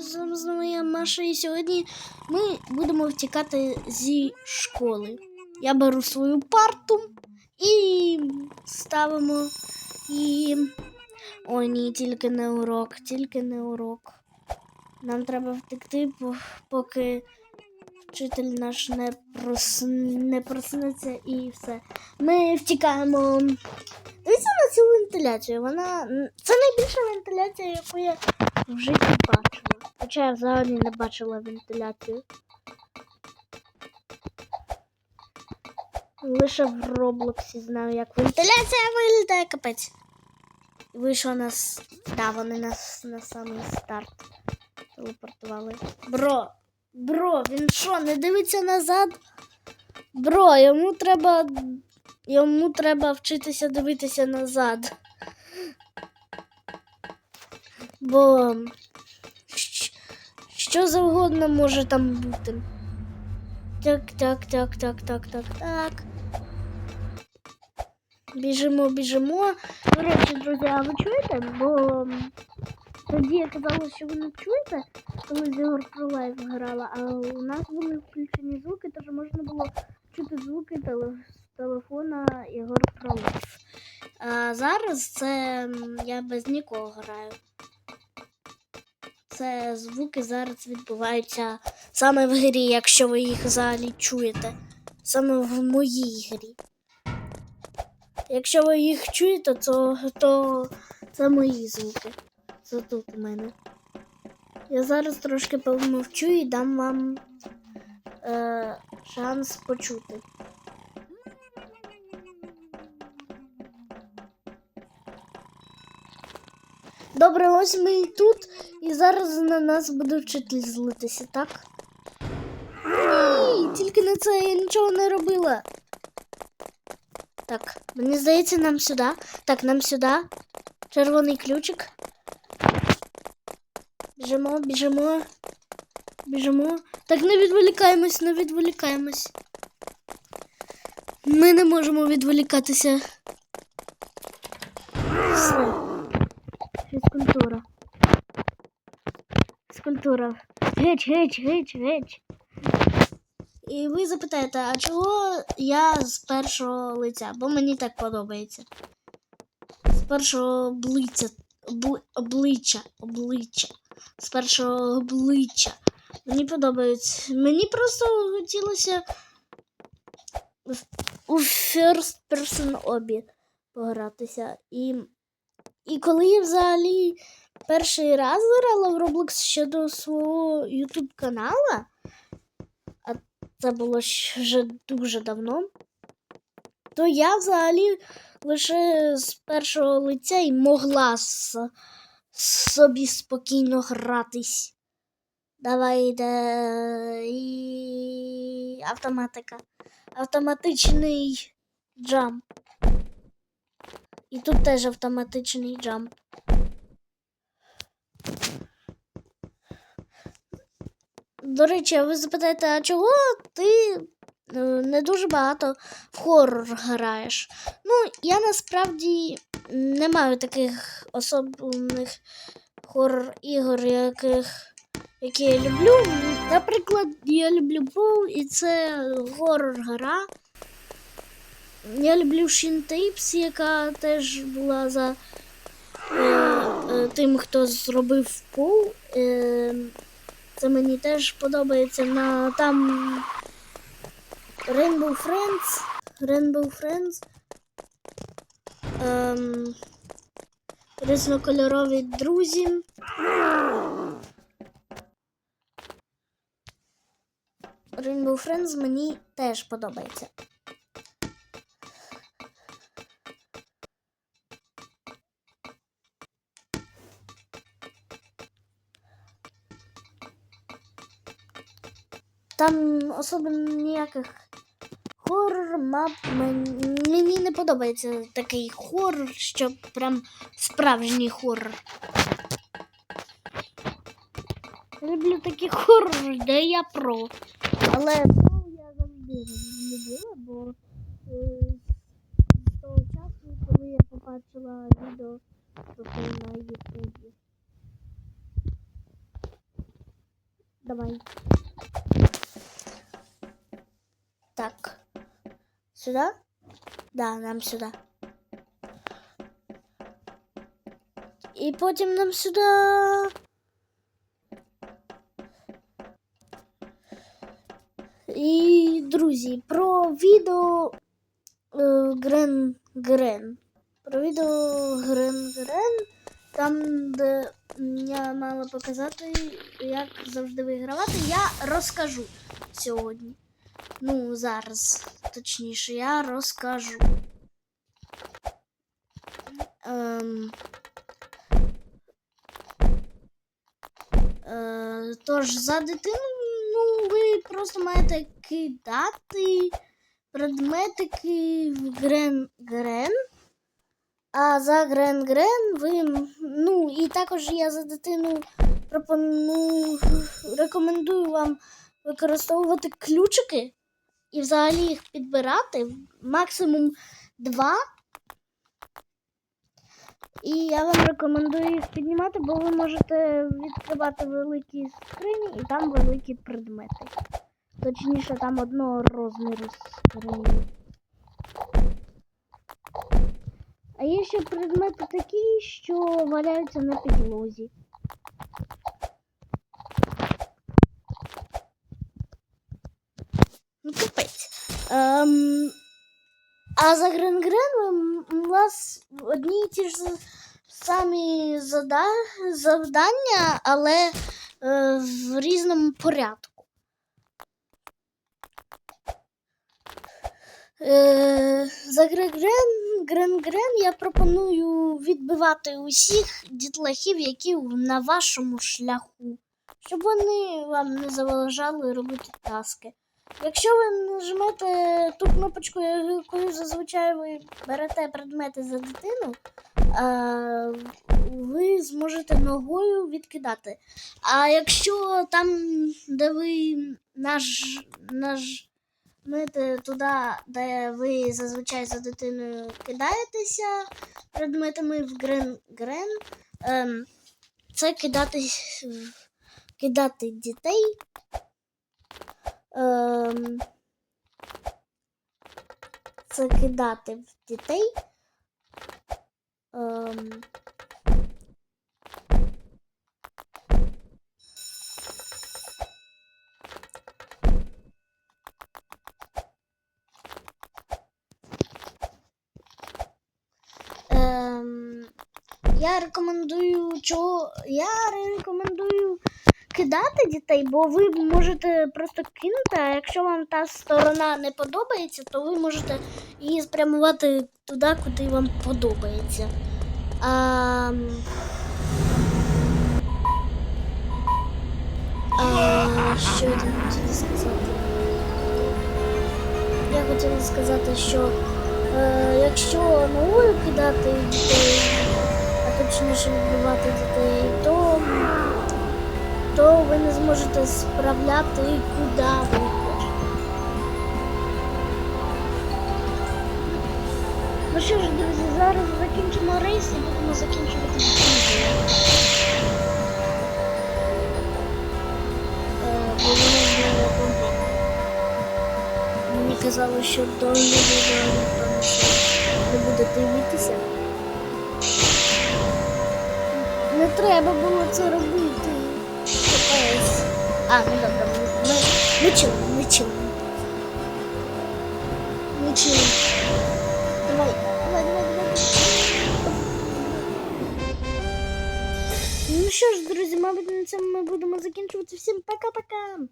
з моя Маша, і сьогодні ми будемо втікати зі школи. Я беру свою парту і ставимо її. О, ні, тільки не урок, тільки не урок. Нам треба втекти, поки вчитель наш не, прос... не проснеться і все. Ми втікаємо. Дивіться на цю вентиляцію. Вона це найбільша вентиляція, яку я в житті бачила. Хоча я взагалі не бачила вентиляцію. Лише в Роблоксі знаю, як вентиляція виглядає капець. Вийшло нас. Да, вони нас на самий старт телепортували. Бро, бро, він що, не дивиться назад? Бро, йому треба. Йому треба вчитися дивитися назад. Бо що завгодно може там бути. Так, так, так, так, так, так, так. Біжимо, біжимо. До речі, друзі, а ви чуєте? Бо тоді я казала, що ви не чуєте, коли з Ігор про лайв грала, а у нас були включені звуки, тож можна було чути звуки з телефона Ігор про лайв. А зараз це я без нікого граю. Це звуки зараз відбуваються саме в грі, якщо ви їх взагалі чуєте. Саме в моїй грі. Якщо ви їх чуєте, то, то це мої звуки. Це тут у мене. Я зараз трошки помовчу і дам вам е, шанс почути. Добре, ось ми і тут, і зараз на нас буде вчитель злитися, так? Ні, тільки на це я нічого не робила. Так, мені здається, нам сюди. Так, нам сюди. Червоний ключик. Біжимо, біжимо. Біжимо. Так, не відволікаємось, не відволікаємось. Ми не можемо відволікатися. Фізкультура. Фізкультура. Геть, геть, геть, геть. І ви запитаєте, а чого я з першого лиця? Бо мені так подобається. З першого обличчя. обличчя. Обличчя. З першого обличчя. Мені подобається. Мені просто хотілося у First Person обі погратися. І, і коли я взагалі перший раз грала в Roblox ще до свого YouTube канала, а це було вже дуже давно, то я взагалі лише з першого лиця і могла собі спокійно гратись. Давай йде і автоматика. Автоматичний джамп. І тут теж автоматичний джамп. До речі, а ви запитаєте, а чого ти е, не дуже багато в хоррор граєш? Ну, я насправді не маю таких особливих хоррор-ігор, яких, які я люблю. Наприклад, я люблю Пол, і це хоррор-гра. Я люблю Shin Tapes, яка теж була за е, е, тим, хто зробив Пол. Е, це мені теж подобається на там Rainbow Friends. Rainbow Friends. Ем, різнокольорові друзі. Rainbow Friends мені теж подобається. Там особо ніяких хоррор мап мені не подобається такий хоррор, що прям справжній хоррор. Люблю такі хоррори, де я про. Але про я завжди любила, бо е, з того часу, коли я побачила відео про на Ютубі. Давай. Так. Сюда? Да, нам сюда. І потім нам сюди. І, друзі, про відео е, Грен Грен. Про відео Грен Грен. Там, де я мала показати, як завжди вигравати, я розкажу сьогодні. Ну, зараз, точніше, я розкажу. Ем... Е, тож, за дитину, ну, ви просто маєте кидати предметики в Грен-Грен. А за Грен-Грен ви. Ну, і також я за дитину пропоную, рекомендую вам використовувати ключики і взагалі їх підбирати максимум два. І я вам рекомендую їх піднімати, бо ви можете відкривати великі скрині і там великі предмети. Точніше, там одного розміру скрині. А є ще предмети такі, що валяються на підлозі. Ну, капець. Ем, а за Гренгрен у вас одні і ті ж самі завдання, але е, в різному порядку. Е, за Гренгрен Гренгрен я пропоную відбивати усіх дітлахів, які на вашому шляху, щоб вони вам не заважали робити таски. Якщо ви нажмете ту кнопочку, якою зазвичай ви берете предмети за дитину, ви зможете ногою відкидати. А якщо там, де ви наж, нажмете туди, де ви зазвичай за дитиною кидаєтеся предметами в грен-грен, ем, це кидати, кидати дітей. Ем, це кидати в дітей. Ем, ем, я рекомендую чого. Я рекомендую кидати дітей, бо ви можете просто кинути, а якщо вам та сторона не подобається, то ви можете її спрямувати туди, куди вам подобається. А, а, що я хотіла сказати? Я хотіла сказати, що е, якщо ногою кидати дітей, а точніше відбивати дітей, то то ви не зможете справляти, куди ви. Ну що ж, друзі, зараз закінчимо рейс і будемо закінчувати відео. Е. Мені казали, що до відео не буде дивитися. Не треба було це робити. А, ну добре, ми, ми, ми чули, ми чули. Ми чули. Давай, давай, давай, давай. Ну що ж, друзі, мабуть, на цьому ми будемо закінчувати. Всім пока-пока.